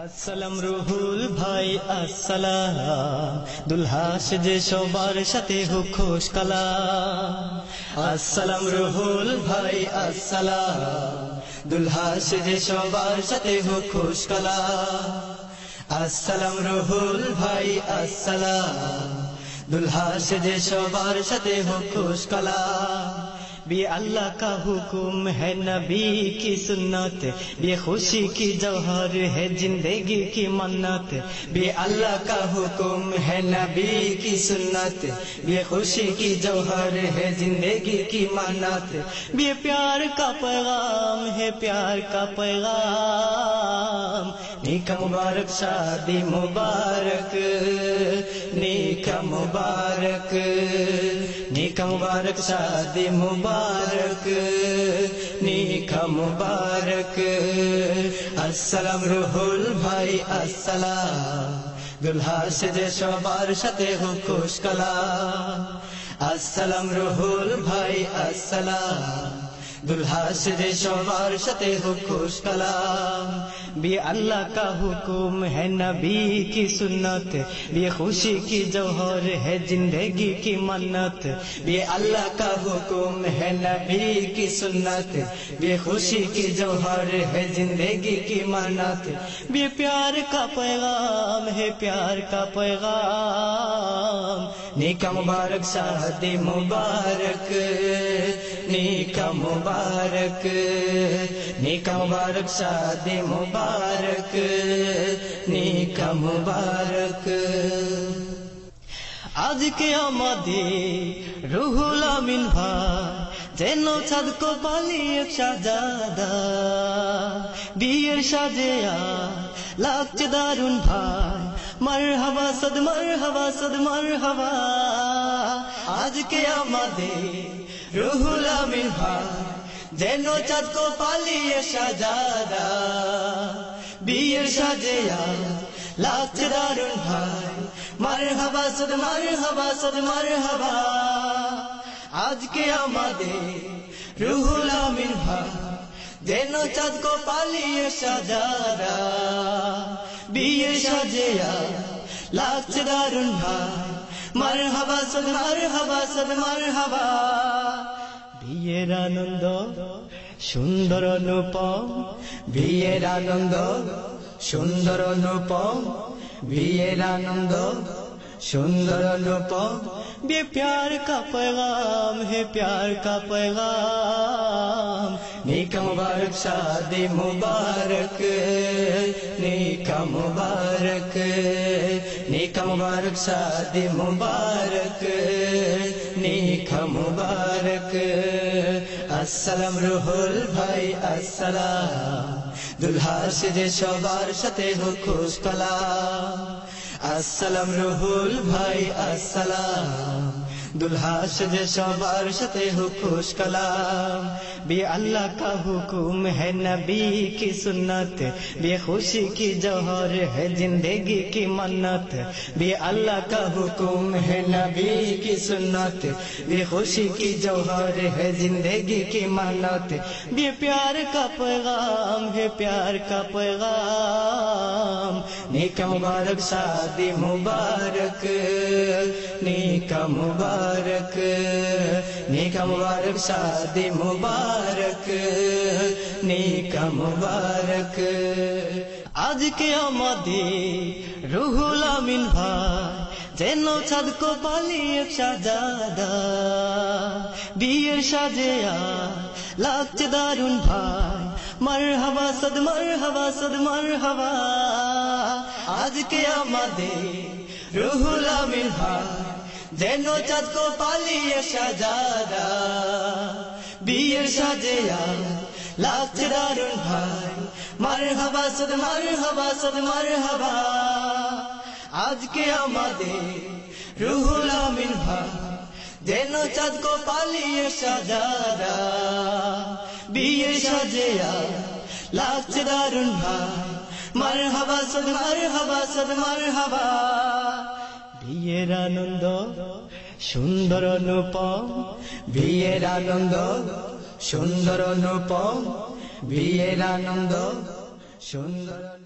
আসসালাম রুহুল ভাই, আসসালাম। দুলহা সেজে সবার সাথে হোক খুশ কালা আসসালাম রুহুল ভাই, আসসালাম। দুলহা সেজে সবার সাথে হোক খুশ কালা আসসালাম রুহুল ভাই, আসসালাম। দুলহা সেজে সবার সাথে হোক খুশ কালা بھی اللہ کا حکم ہے نبی کی سنت بھی خوشی کی جوہر ہے زندگی کی منت۔ بھی اللہ کا حکم ہے نبی کی سنت بھی خوشی کی جوہر ہے زندگی کی منت۔ بھی پیار کا پیغام ہے پیار کا پیغام۔ نیکا مبارک، شادی مبارک۔ نیکا مبارک۔ নিখমবারক সাদি মুবারক নিখমবারক আসসালাম রুহুল ভাই আসসালাম দুলহা সেজে সবার সাথে হুকুশ কলা আসসালাম রুহুল ভাই আসসালাম دلہا شتے ہو خوش کلام۔ بھی اللہ کا حکم ہے نبی کی سنت۔ بھی خوشی کی جوہر ہے زندگی کی منت۔ بھی اللہ کا حکم ہے نبی کی سنت۔ بھی خوشی کی جوہر ہے زندگی کی منت۔ بھی پیار کا پیغام ہے پیار کا پیغام۔ نیکا مبارک شادی مبارک۔ نیکا مبارک نیکا মুবারক شاد مبارک نیکا مبارک۔ আজকে আমাদের রুহুল আমিন ভাই যেন ছাদ কপালিয়ে সাজাদা। বিয়ের সাজে লাগছে দারুণ ভাই। মার হাবা সদ মার হাবা সদ মার হাবা আজকে আমাদের রুহুল ভাই যেন চাঁদ পালিয়ে সাজাদা বিয়ের সাজেয়া লাগছে দারুণ ভাই মার হাবা সদ মার হাবা সদ মার হাবা আজকে আমাদের রুহুল আমিন ভাই যেন চাঁদ কো পালিয়ে সাজাদা বিয়ে সাজেয়া লাগছে দারুণ ভাই মার হাবা সদ মার হাবা সদ মার হাবা বিয়ের আনন্দ সুন্দর অনুপম বিয়ের আনন্দ সুন্দর অনুপম বিয়ের আনন্দ सुंदर अनुपम ये प्यार का पैगाम है प्यार का पैगाम नीका मुबारक शादी मुबारक नीका मुबारक नीका मुबारक शादी मुबारक নেখা মুবারক। আসসালাম রুহুল ভাই, আসসালাম। দুলহাস যে সবার সাথে হোক আসসালাম রুহুল ভাই, আসসালাম। دلہا سجے شبار ہو خوش کلام۔ بھی اللہ کا حکم ہے نبی کی سنت۔ بے خوشی کی جوہر ہے زندگی کی منت۔ بھی اللہ کا حکم ہے نبی کی سنت۔ بھی خوشی کی جوہر ہے زندگی کی منت۔ بھی پیار کا پیغام ہے پیار کا پیغام۔ नेका मुबारक शादी मुबारक नेका मुबारक नेका मुबारक शादी मुबारक नेका मुबारक আজকে আমাদের রুহুল আমিন ভাই যেন চাঁদ কো পালিয়ে সাজাদা বিয়ের সাজেয়া লাগছে দারুন ভাই মার হাওয়া সদ মার হাওয়া সদ মার হাওয়া আজকে আমাদের রুহুল আমিন যেন চাঁদ কো পালিয়ে সাজাদা বিয়ের সাজেয়া লাগছে দারুণ ভাই মার হাবা সদ মার হাবা সদ মার হাবা আজকে আমাদের রুহুল আমিন ভাই যেন চাঁদ কো পালিয়ে সাজাদা বিয়ে সাজেয়া লাগছে দারুণ ভাই মার হাবা সদ মারহাবা সদ মারহাবা। বিয়ের আনন্দ, সুন্দর অনুপম। বিয়ের আনন্দ, সুন্দর অনুপম। বিয়ের আনন্দ, সুন্দর